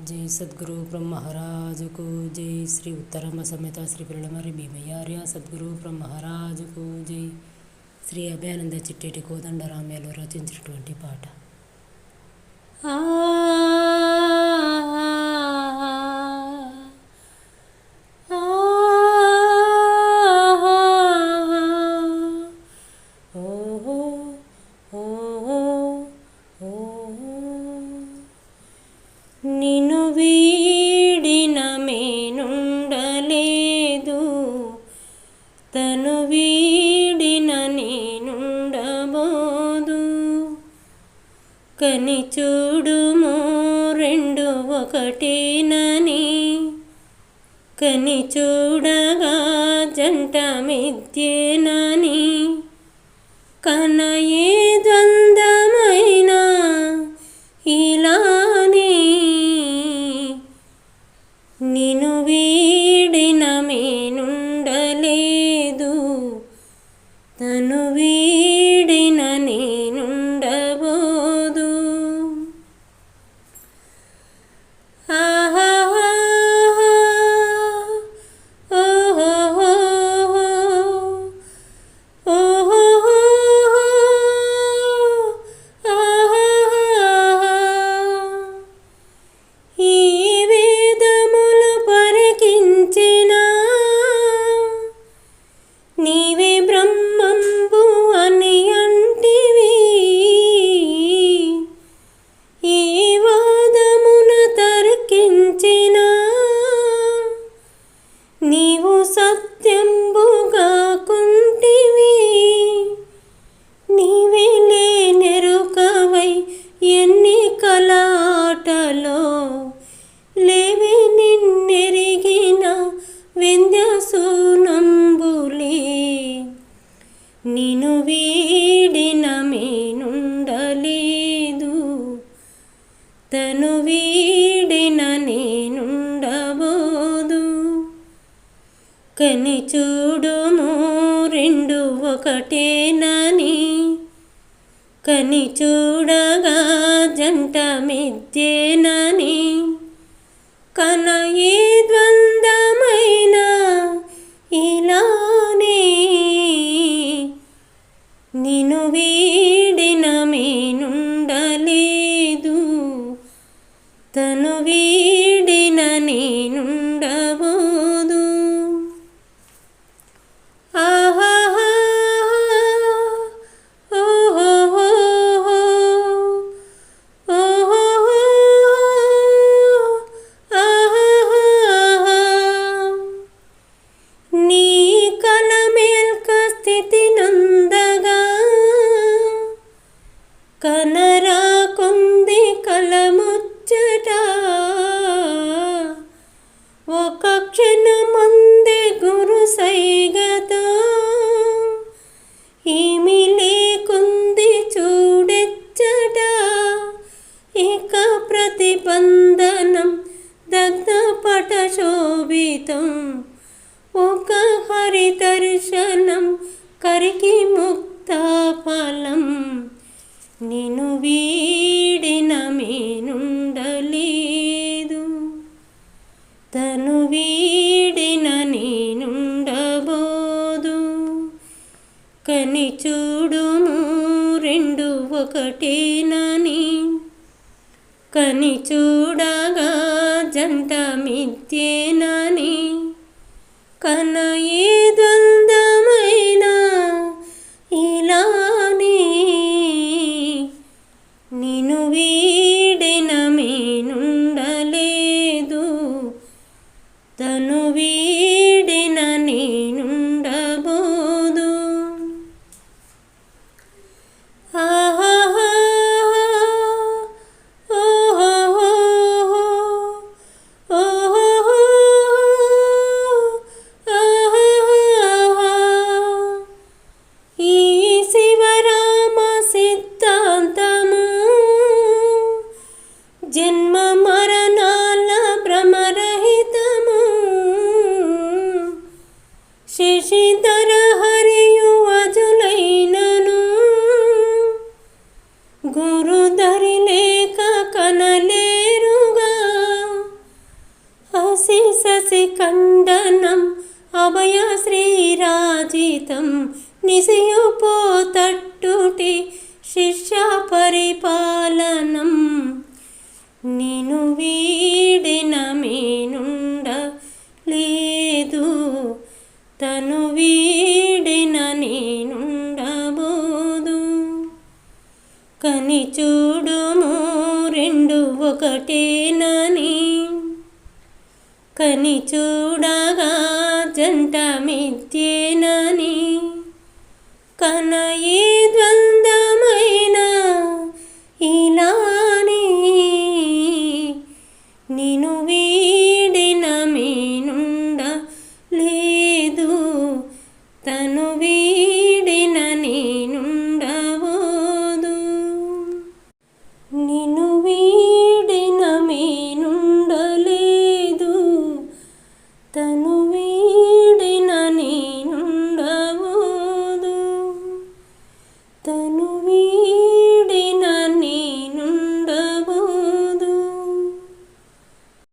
జై సద్గురు బ్రహ్మరాజుకు జై శ్రీ ఉత్తరమ సమేత శ్రీ పిల్లమరి భీమయార్య సద్గురు బ్రహ్మరాజుకు జై శ్రీ అభయానంద చిట్టేటి కోదండరామ్యాలు రచించినటువంటి పాట. ఆ తను వీడిన నేనుండబోదు. కని చూడుము రెండు ఒకటేనని. కని చూడగా జంట మిద్యేనని కనయ కని చూడుము రెండు ఒకటేనని. కని చూడగా జంట మిద్దేనని కన ఏ ద్వంద్వమైన ఇలానే నిను వీడిన మీనుండలేదు. తను వీడిన నేనుండబోదు కనరా కొంది కలముచ్చట. ఒక క్షణమంది గురు సైగత. ఏమి లేకుంది చూడెచ్చట. ఇక ప్రతిబంధనం దగ్ధపట శోభితం. ఒక హరి దర్శనం కరికి ముక్త ఫలం. నిన్ను వీడిన మీనుండలేదు. తను వీడిన నేనుండబోదు. కని చూడుము రెండు ఒకటేనని. కని చూడగా జంట మిథ్యేనని. కన ఏ తను శ్రీరాజితం నిశయుపోతట్టుటి శిష్య పరిపాలనం. నిను వీడిన మీనుండ లేదు తను వీడిన నేనుండబోదు కని చూడుము రెండు ఒకటేనని కని చూడగా జంట మిథ్యేనని. కన ఏ